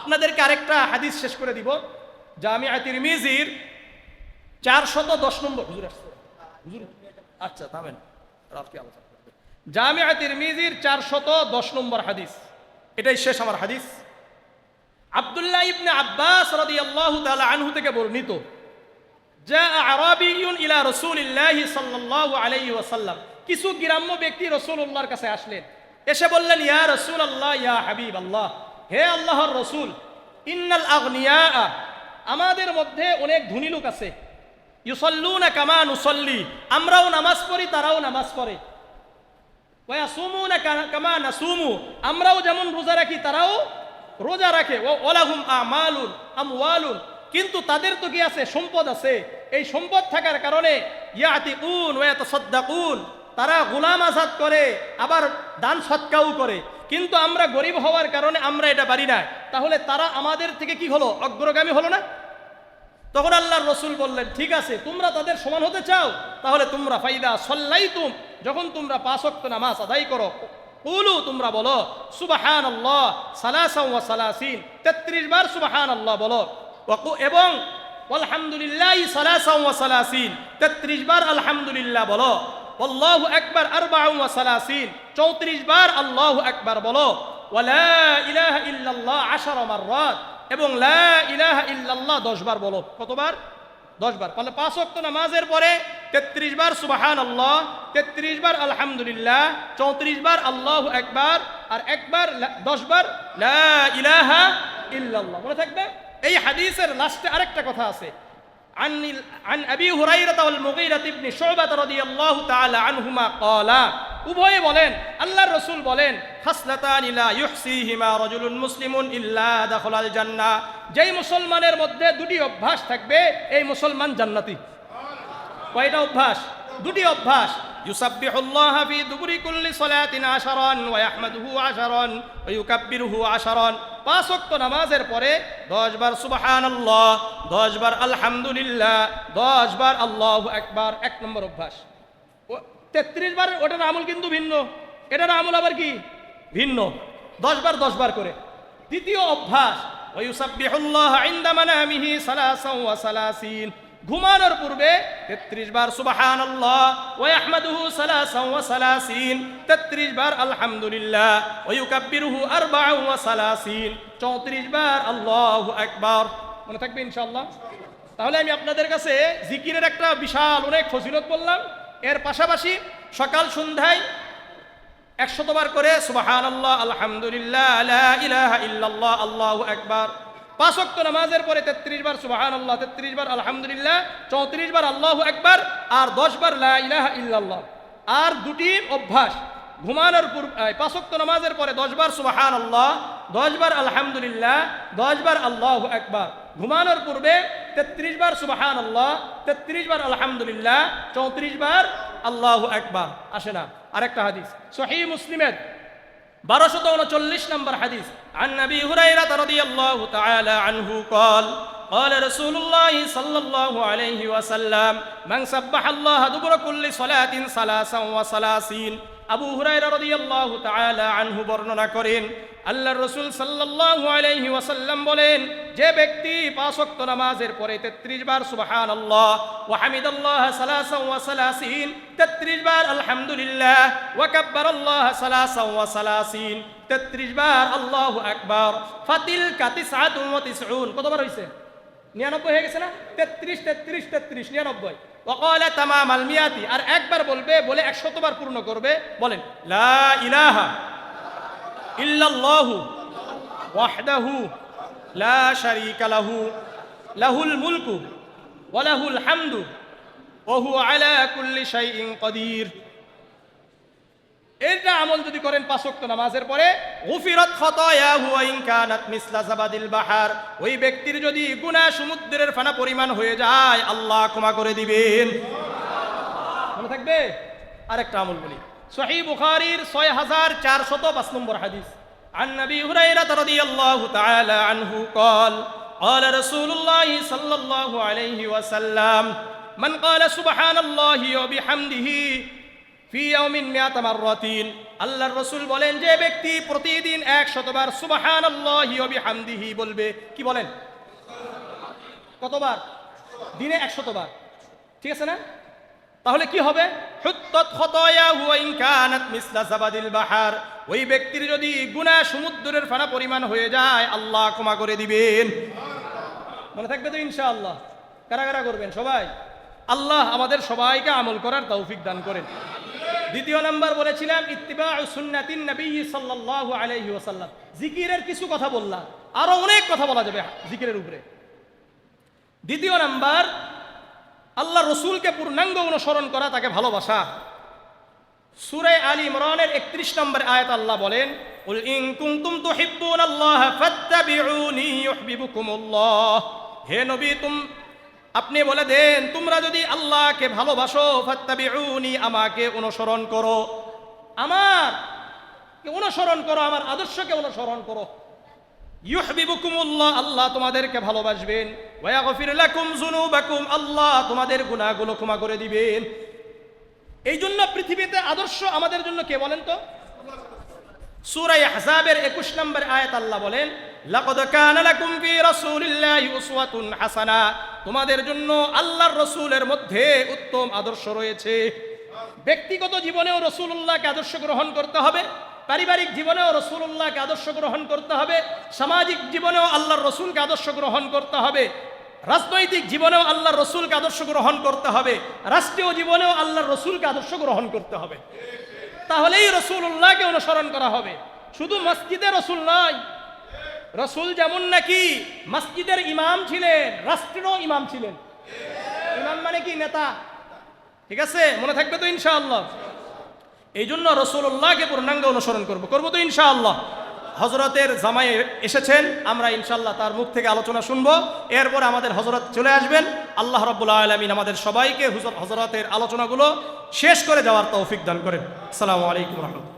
আপনাদেরকে আরেকটা হাদিস শেষ করে দিব। জামিয়া তিরমিজির চারশত দশ নম্বর। হুজুর হুজুর আচ্ছা থামেন। রাতকে আলোচনা। জামিয়া তিরমিজির চারশত দশ নম্বর হাদিস। এটাই শেষ আমার হাদিস। আব্দুল্লাহ ইবনে আব্বাস রাদিয়াল্লাহু তাআলা আনহু থেকে বর্ণিত যা আরাবিয়ুন ইলা রাসূলিল্লাহি সাল্লাল্লাহু আলাইহি ওয়াসাল্লাম। কিছু গ্রাম্য ব্যক্তি রাসূলুল্লাহর কাছে আসলেন। এসে বললেন, ইয়া রাসূলুল্লাহ, ইয়া হাবিবাল্লাহ। হে আল্লাহর রসুল, ইন্নাল আগনিয়া আমাদের মধ্যে অনেক ধনী লোক আছে। ইউসল্লু না কামা নুসল্লি, আমরাও নামাজ পড়ি, তারাও নামাজ পড়ে। ওয়াসুমুনা কামা নাসুমু, আমরাও যেমন রোজা রাখি, তারাও রোজা রাখে। ও, ওলাহুম আমালুন, আমওয়ালুন, কিন্তু তাদের তো কি আছে? সম্পদ আছে। এই সম্পদ থাকার কারণে ইয়াতিকুন ওয়া ইয়াতাসাদ্দাকুন, তারা গোলাম আজাদ করে, আবার দান সৎকাও করে। কিন্তু আমরা গরিব হওয়ার কারণে আমরা এটা পারি না। তাহলে তারা আমাদের থেকে কি হলো? অগ্রগামী হলো না? তখন আল্লাহর রসুল বললেন, ঠিক আছে, তোমরা তাদের সমান হতে চাও, তাহলে তোমরা ফাইদা সল্লাই তুম যখন তোমরা পাঁচক্ত নামাজ আদায় করো, কুলু, তোমরা বলো সুবাহান আল্লাহ সালাসা ওয়া সালাসিন, তেত্রিশ বার সুবাহান আল্লাহ বলো এবং আলহামদুলিল্লাহ সালাসা ওয়া সালাসিন, তেত্রিশ বার আলহামদুলিল্লাহ বলো। আল্লাহু আকবার আরবা ওয়া সালাসিন। চৌত্রিশ বার আল্লাহু আকবার বলো। ওয়ালা ইলাহা ইল্লাল্লাহ আশারা মাররাত। এবং লা ইলাহা ইল্লাল্লাহ দশ বার বলো। কতবার? দশ বার। তাহলে পাঁচ ওয়াক্ত নামাজের পরে তেত্রিশ বার সুবাহান আল্লাহ বার আলহামদুলিল্লাহ, চৌত্রিশ বার আল্লাহ একবার আর একবার দশ বার ইলাহা ইল্লাল্লাহ। মনে থাকবে? এই হাদিসের লাস্টে আরেকটা কথা আছে। عن عن ابي هريره والمغيرة بن شعبة رضي الله تعالى عنهما قال উভয়ে বলেন আল্লাহর রসুল বলেন খাসলাতান লা ইউহসিহিমা রাজুলুন মুসলিমুন ইল্লা দাখালাল জান্নাহ যেই মুসলমানের মধ্যে দুটি অভ্যাস থাকবে এই মুসলমান জান্নাতি কয়টা অভ্যাস দুটি অভ্যাস ইউসাব্বিহুল্লাহ ফি দুবুরি কুল্লি সালাতিন আশারান ওয়া ইয়াহমাদুহু আশারান ওয়া ইউকাব্বিরুহু আশারান পাঁচ ওয়াক্ত নামাজের পরে দশ বার সুবহানাল্লাহ, দশ বার আলহামদুলিল্লাহ, দশ বার একবার এক নম্বর অভ্যাস। তেত্রিশ বার ওটার আমল কিন্তু ভিন্ন। এটার আমল আবার কি? ভিন্ন। দশ বার দশ বার করে। দ্বিতীয় অভ্যাস ওয়ুসাব্বিহুল্লাহ ইনদা মানামিহি সালাসাও ওয়া সালাসিন। ঘুমানোর পূর্বে তেত্রিশ বার ওয়া আহমাদুহু সালাসাও ওয়া সালাসিন। তেত্রিশ বার আলহামদুলিল্লাহ ওয়া ইউকাব্বিরুহু আরবাউ সালাসিন। চৌত্রিশ বার আল্লাহু আকবার। মনে থাকবে ইনশাআল্লাহ? তাহলে আমি আপনাদের কাছে জিকিরের একটা বিশাল অনেক ফজিলত বললাম। এর পাশাপাশি সকাল সন্ধ্যায় একশতবার করে সুবাহান আল্লাহ আলহামদুলিল্লাহ, লা ইলাহা ইল্লাল্লাহ, আল্লাহু আকবার। পাঁচ ওয়াক্ত নামাজের পরে তেত্রিশ বার সুবাহান আল্লাহ তেত্রিশ বার, আলহামদুলিল্লাহ, চৌত্রিশ বার, আল্লাহু আকবার, আর দশ বার লা ইলাহা ইল্লাল্লাহ। আর দুটি অভ্যাস, ঘুমানোর পূর্ব, এই পাঁচ ওয়াক্ত নামাজের পরে দশ বার সুবাহান আল্লাহ দশ বার, আলহামদুলিল্লাহ, দশ বার, আল্লাহু আকবার। ঘুমানোর পূর্বে তেত্রিশ বার সুবাহান আল্লাহ তেত্রিশ বার, আলহামদুলিল্লাহ, চৌত্রিশ বার, আল্লাহু আকবার। আসে না। আরেকটা হাদিস। সহি মুসলিমের বারোশত উনচল্লিশ নম্বর হাদিস عن ابي هريره رضي الله تعالى عنه قال قال رسول الله صلى الله عليه وسلم من سبح الله دبر كل صلاه ثلاثا وثلاثين আবু তাআলা আনহু বর্ণনা করেন আল্লাহ রাসূল সাল্লাল্লাহু আলাইহি ওয়াসাল্লাম বলেন, যে ব্যক্তি পাঁচ ওয়াক্ত নামাজের পরে 33 বার সুবহানাল্লাহ ওয়া হামিদাল্লাহ সালাসা ওয়া সালাসিন 33 বার আলহামদুলিল্লাহ ওয়া কাব্বারাল্লাহ সালাসা সালাসিন 33 বার আল্লাহু আকবার, ফাতিল ওয়া তিসউন, কতবার হইছে? নিরানব্বই হয়ে গেছে না? তেত্রিশ তেত্রিশ তেত্রিশ, নিরানব্বই। ওকালে তামাম আলমিয়াতি আর একবার বলবে, বলে একশতবার পূর্ণ করবে, বলেন, লা ইলাহা ইল্লাল্লাহু ওয়াহদাহু লা শারীকা লাহু, লাহুল মুলকু ওয়া লাহুল হামদু, ওয়া হুয়া আলা কুল্লি শাইইন কদির। এটা আমল যদি করেন পাঁচ ওয়াক্ত নামাজের পরে গুফিরাত খাতায়াহু ওয়া ইন কানাত মিসলা জাবাদিল বাহার ওই ব্যক্তির যদি গুনাহ সমুদ্রের ফানা পরিমাণ হয়ে যায় আল্লাহ ক্ষমা করে দিবেন মনে থাকবে আরেকটা আমল বলি সহি বুখারীর ছয় হাজার চারশত পাঁচ নম্বর হাদিস عن نبي هريرة رضي الله تعالى عنه قال قال رسول الله صلى الله عليه وسلم من قال سبحان الله وبحمده ফি ইয়াউমিন মিয়াতা মাররাতিন। আল্লাহর রাসূল বলেন, যে ব্যক্তি প্রতিদিন 100 বার সুবহানাল্লাহি ওয়া বিহামদিহি বলবে, কি বলেন? কতবার? দিনে 100 বার ঠিক আছে না? তাহলে কি হবে? বাহার। ওই ব্যক্তির যদি গুনাহ সমুদ্রের ফানা পরিমাণ হয়ে যায়, আল্লাহ ক্ষমা করে দিবেন। মনে থাকবে তো ইনশাআল্লাহ। কারা কারা করবেন? সবাই? আল্লাহ আমাদের সবাইকে আমল করার তৌফিক দান করেন। দ্বিতীয় নাম্বার বলেছিলাম ইত্তিবা সুন্নাতিন নবী সাল্লাল্লাহু আলাইহি ওয়াসাল্লাম। জিকিরের কিছু কথা বললাম, আরও অনেক কথা বলা যাবে জিকিরের উপরে। দ্বিতীয় নাম্বার, আল্লাহ রসুলকে পূর্ণাঙ্গ অনুসরণ করা, তাকে ভালোবাসা। সুরে আলী ইমরানের একত্রিশ নম্বর আয়াত আল্লাহ বলেন হে নবী, তুম আপনি বলে দেন, তোমরা যদি আল্লাহকে ভালোবাসো, ফাত্তাবিউনি, আমাকে অনুসরণ করো। আমার অনুসরণ করো, আমার আদর্শকে অনুসরণ করো। ইউহবিবুকুমুল্লাহ, আল্লাহ তোমাদেরকে ভালোবাসবেন। ওয়াগফির লাকুম যুনুবাকুম, আল্লাহ তোমাদের গুনাহগুলো ক্ষমা করে দিবেন। এই জন্য পৃথিবীতে আদর্শ আমাদের জন্য কে বলেন তো? সূরা আহজাবের 21 নম্বর আয়াত আল্লাহ বলেন, লাকাদ কানা লাকুম ফি রাসূলিল্লাহি উসওয়াতুন হাসানা। তোমাদের জন্য আল্লাহর রসুলের মধ্যে উত্তম আদর্শ রয়েছে। ব্যক্তিগত জীবনেও রসুল্লাহকে আদর্শ গ্রহণ করতে হবে, পারিবারিক জীবনেও রসুল্লাহকে আদর্শ গ্রহণ করতে হবে, সামাজিক জীবনেও আল্লাহর রসুলকে আদর্শ গ্রহণ করতে হবে, রাজনৈতিক জীবনেও আল্লাহর রসুলকে আদর্শ গ্রহণ করতে হবে, রাষ্ট্রীয় জীবনেও আল্লাহর রসুলকে আদর্শ গ্রহণ করতে হবে। তাহলেই রসুল্লাহকে অনুসরণ করা হবে। শুধু মসজিদে রসুল নয় রসুল যেমন নাকি মসজিদের ইমাম ছিলেন, রাষ্ট্রেরও ইমাম ছিলেন। ইমাম মানে কি? নেতা। ঠিক আছে? মনে থাকবে তো ইনশাআল্লাহ। এই জন্য রসুল্লাহকে পূর্ণাঙ্গ অনুসরণ করব। করব তো ইনশাআল্লাহ। হজরতের জামাই এসেছেন, আমরা ইনশাল্লাহ তার মুখ থেকে আলোচনা শুনব। এরপর আমাদের হজরত চলে আসবেন। আল্লাহ রব্বুল আলমিন আমাদের সবাইকে হজরতের আলোচনাগুলো শেষ করে যাওয়ার তৌফিক দান করেন। আসসালামু আলাইকুম রহমতুল্লাহ।